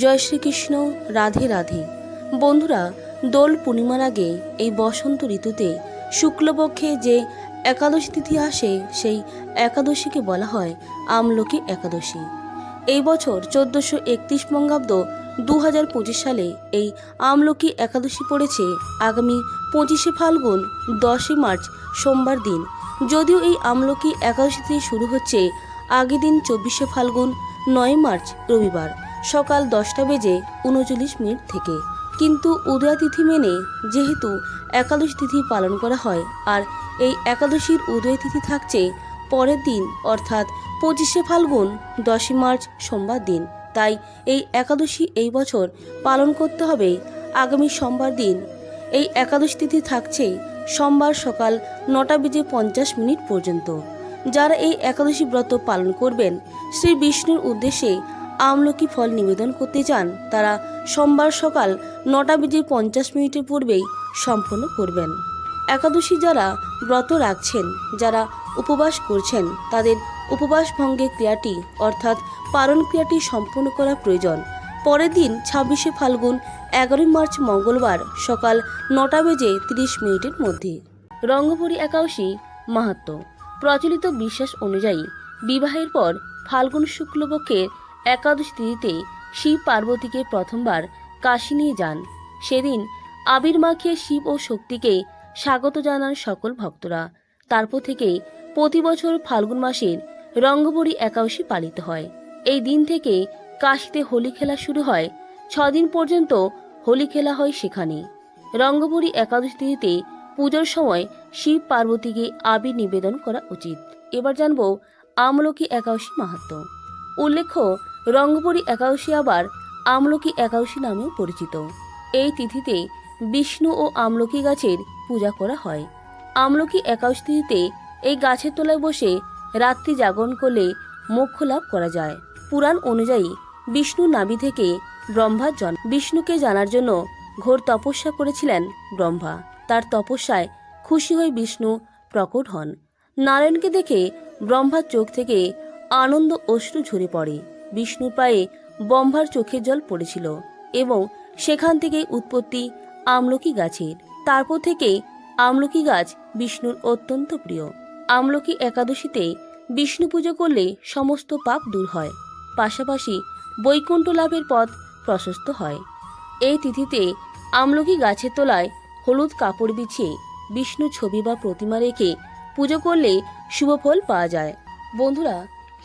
জয় শ্রীকৃষ্ণ, রাধে রাধে। বন্ধুরা, দোল পূর্ণিমার আগে এই বসন্ত ঋতুতে শুক্লপক্ষে যে একাদশী তিথি আসে, সেই একাদশীকে বলা হয় আমলকি একাদশী। এই বছর চোদ্দোশো একত্রিশ বঙ্গাব্দ দু হাজার পঁচিশ সালে এই আমলকি একাদশী পড়েছে আগামী পঁচিশে ফাল্গুন, দশই মার্চ, সোমবার দিন। যদিও এই আমলকি একাদশী থেকে শুরু হচ্ছে আগের দিন চব্বিশে ফাল্গুন, নয় মার্চ, রবিবার। সকাল দশটা বেজে উনচল্লিশ মিনিট থেকে। কিন্তু উদয়া তিথি মেনে যেহেতু একাদশ তিথি পালন করা হয়, আর এই একাদশীর উদয় তিথি থাকছে পরের দিন, অর্থাৎ পঁচিশে ফাল্গুন, দশই মার্চ সোমবার দিন। তাই এই একাদশী এই বছর পালন করতে হবে আগামী সোমবার দিন। এই একাদশ তিথি থাকছে সোমবার সকাল নটা বেজে পঞ্চাশ মিনিট পর্যন্ত। যারা এই একাদশী ব্রত পালন করবেন, শ্রী বিষ্ণুর উদ্দেশ্যে আমলকি ফল নিবেদন করতে চান তারা সোমবার সকাল নটা বেজে পঞ্চাশ মিনিটের পূর্বেই সম্পন্ন করবেন। একাদশী যারা ব্রত রাখছেন, যারা উপবাস করছেন, তাদের উপবাস ভঙ্গের ক্রিয়াটি, অর্থাৎ পালন ক্রিয়াটি সম্পূর্ণ করা প্রয়োজন। পরের দিন ছাব্বিশে ফাল্গুন, এগারোই মার্চ মঙ্গলবার সকাল নটা বেজে তিরিশ মিনিটের মধ্যে। রঙ্গপুরী একাদশী মাহাত্ম প্রচলিত বিশ্বাস অনুযায়ী বিবাহের পর ফাল্গুন শুক্লপক্ষের একাদশী তিথিতে শিব পার্বতীকে প্রথমবার কাশী নিয়ে যান। সেদিন আবির মাখিয়ে শিব ও শক্তিকে স্বাগত জানান সকল ভক্তরা। তারপর থেকেই প্রতি বছর ফাল্গুন মাসের রঙ্গবরী একাদশী পালিত হয়। এই দিন থেকে কাশীতে হোলি খেলা শুরু হয়। ছদিন পর্যন্ত হোলি খেলা হয় সেখানে। রঙ্গবরী একাদশী তিথিতে পুজোর সময় শিব পার্বতীকে আবির নিবেদন করা উচিত। এবার জানব আমলকি একাদশী মাহাত্ম। উল্লেখ্য রঙ্গবরী একাদশী আবার আমলকি একাদশী নামেও পরিচিত। এই তিথিতে বিষ্ণু ও আমলকি গাছের পূজা করা হয়। আমলকি একাদশী তিথিতে এই গাছের তলায় বসে রাত্রি জাগরণ করলে মোক্ষ লাভ করা যায়। পুরাণ অনুযায়ী বিষ্ণু নাভি থেকে ব্রহ্মার জন বিষ্ণুকে জানার জন্য ঘোর তপস্যা করেছিলেন ব্রহ্মা। তার তপস্যায় খুশি হয়ে বিষ্ণু প্রকট হন। নারায়ণকে দেখে ব্রহ্মার চোখ থেকে আনন্দ অশ্রু ঝরে পড়ে। বিষ্ণুর পায়ে ব্রহ্মার চোখের জল পড়েছিল এবং সেখান থেকে উৎপত্তি আমলকি গাছের। তারপর থেকে আমলকি গাছ বিষ্ণুর অত্যন্ত প্রিয়। আমলকি একাদশীতে বিষ্ণু পুজো করলে সমস্ত পাপ দূর হয়। পাশাপাশি বৈকুণ্ঠ লাভের পথ প্রশস্ত হয়। এই তিথিতে আমলকি গাছের তলায় হলুদ কাপড় বিছিয়ে বিষ্ণু ছবি বা প্রতিমা রেখে পুজো করলে শুভ ফল পাওয়া যায়। বন্ধুরা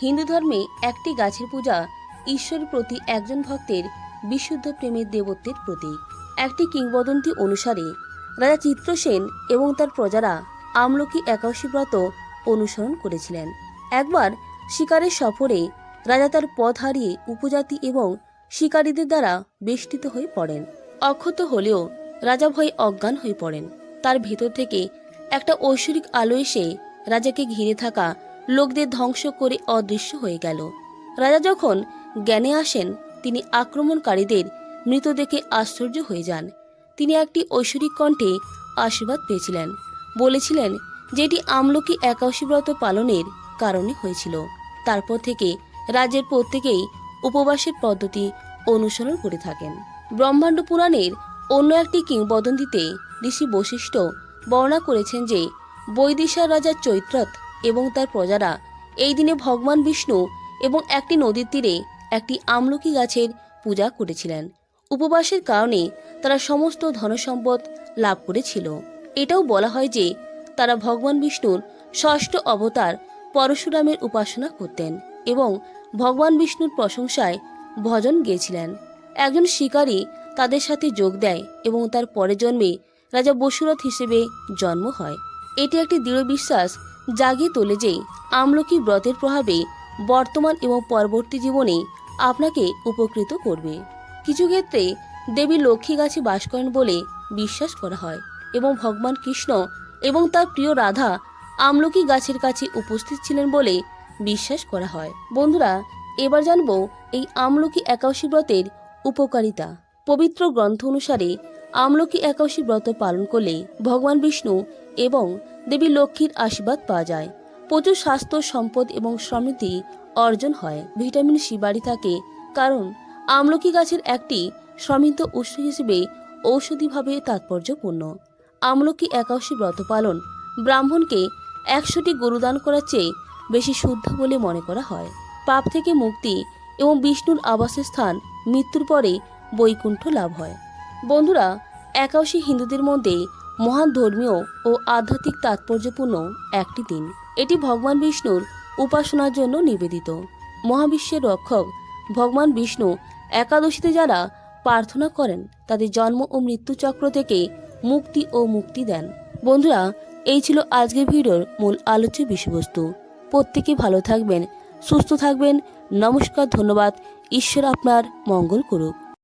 হিন্দু ধর্মে একটি গাছের পূজা ঈশ্বরের প্রতি একজন ভক্তের বিশুদ্ধ প্রেমের দেবত্বের প্রতীক। একটি কিংবদন্তি অনুসারে, রাজা চিত্রসেন এবং তার প্রজারা আমলকি একাশী ব্রত অনুসরণ করেছিলেন। একবার শিকারের সফরে রাজা তার পথ হারিয়ে উপজাতি এবং শিকারীদের দ্বারা বেষ্টিত হয়ে পড়েন। অক্ষত হলেও রাজা ভয়ে অজ্ঞান হয়ে পড়েন। তার ভেতর থেকে একটা ঐশ্বরিক আলো এসে রাজাকে ঘিরে থাকা লোকদের ধ্বংস করে অদৃশ্য হয়ে গেল। রাজা যখন জ্ঞানে আসেন, তিনি আক্রমণকারীদের মৃত দেখে আশ্চর্য হয়ে যান। তিনি একটি ঐশ্বরিক কণ্ঠে আশীর্বাদ পেয়েছিলেন। বলেছিলেন, যেটি আমলকি একাদশী ব্রত পালনের কারণে হয়েছিল। তারপর থেকে রাজ্যের প্রত্যেকেই উপবাসের পদ্ধতি অনুসরণ করে থাকেন। ব্রহ্মাণ্ড পুরাণের অন্য একটি কিংবদন্তিতে ঋষি বৈশিষ্ট্য বর্ণনা করেছেন যে বৈদিশার রাজা চৈত্রত এবং তার প্রজারা। এই দিনে ভগবান বিষ্ণু এবং একটি নদীর তীরে একটি আমলকি গাছের পূজা করেছিলেন। উপবাসের কারণে তারা সমস্ত ধনসম্পদ লাভ করেছিল। এটাও বলা হয় যে তারা ভগবান বিষ্ণুর ষষ্ঠ অবতার পরশুরামের উপাসনা করতেন এবং ভগবান বিষ্ণুর প্রশংসায় ভজন গেয়েছিলেন। একজন শিকারী তাদের সাথে যোগ দেয় এবং তার পরের জন্মে রাজা বসুরথ হিসেবে জন্ম হয়। এটি একটি দৃঢ় বিশ্বাস জাগিয়ে তোলে যে আমলকি ব্রতের প্রভাবে বর্তমান এবং পরবর্তী জীবনে আপনাকে উপকৃত করবে। কিছু ক্ষেত্রে দেবী লক্ষ্মী গাছে বাস করেন বলে বিশ্বাস করা হয় এবং ভগবান কৃষ্ণ এবং তার প্রিয় রাধা আমলকি গাছের কাছে উপস্থিত ছিলেন বলে বিশ্বাস করা হয়। বন্ধুরা, এবার জানব এই আমলকি একাদশী ব্রতের উপকারিতা। পবিত্র গ্রন্থ অনুসারে আমলকি একাদশী ব্রত পালন করলে ভগবান বিষ্ণু এবং দেবী লক্ষ্মীর আশীর্বাদ পাওয়া যায়। প্রচুর স্বাস্থ্য, সম্পদ এবং সমৃদ্ধি অর্জন হয়। ভিটামিন সি বাড়ি থাকে, কারণ আমলকি গাছের একটি সমৃদ্ধ উৎস হিসেবে ঔষধিভাবে তাৎপর্যপূর্ণ। আমলকি একাদশী ব্রত পালন ব্রাহ্মণকে একশোটি গরুদান করার চেয়ে বেশি শুদ্ধ বলে মনে করা হয়। পাপ থেকে মুক্তি এবং বিষ্ণুর আবাসের স্থান মৃত্যুর পরে বৈকুণ্ঠ লাভ হয়। বন্ধুরা, একাদশী হিন্দুদের মধ্যে মহান ধর্মীয় ও আধ্যাত্মিক তাৎপর্যপূর্ণ একটি দিন। এটি ভগবান বিষ্ণুর উপাসনার জন্য নিবেদিত। মহাবিশ্বের রক্ষক ভগবান বিষ্ণু একাদশীতে যারা প্রার্থনা করেন, তাদের জন্ম ও মৃত্যু চক্র থেকে মুক্তি ও মুক্তি দেন। বন্ধুরা, এই ছিল আজকের ভিডিওর মূল আলোচ্য বিষয়বস্তু। প্রত্যেকে ভালো থাকবেন, সুস্থ থাকবেন। নমস্কার, ধন্যবাদ। ঈশ্বর আপনার মঙ্গল করুক।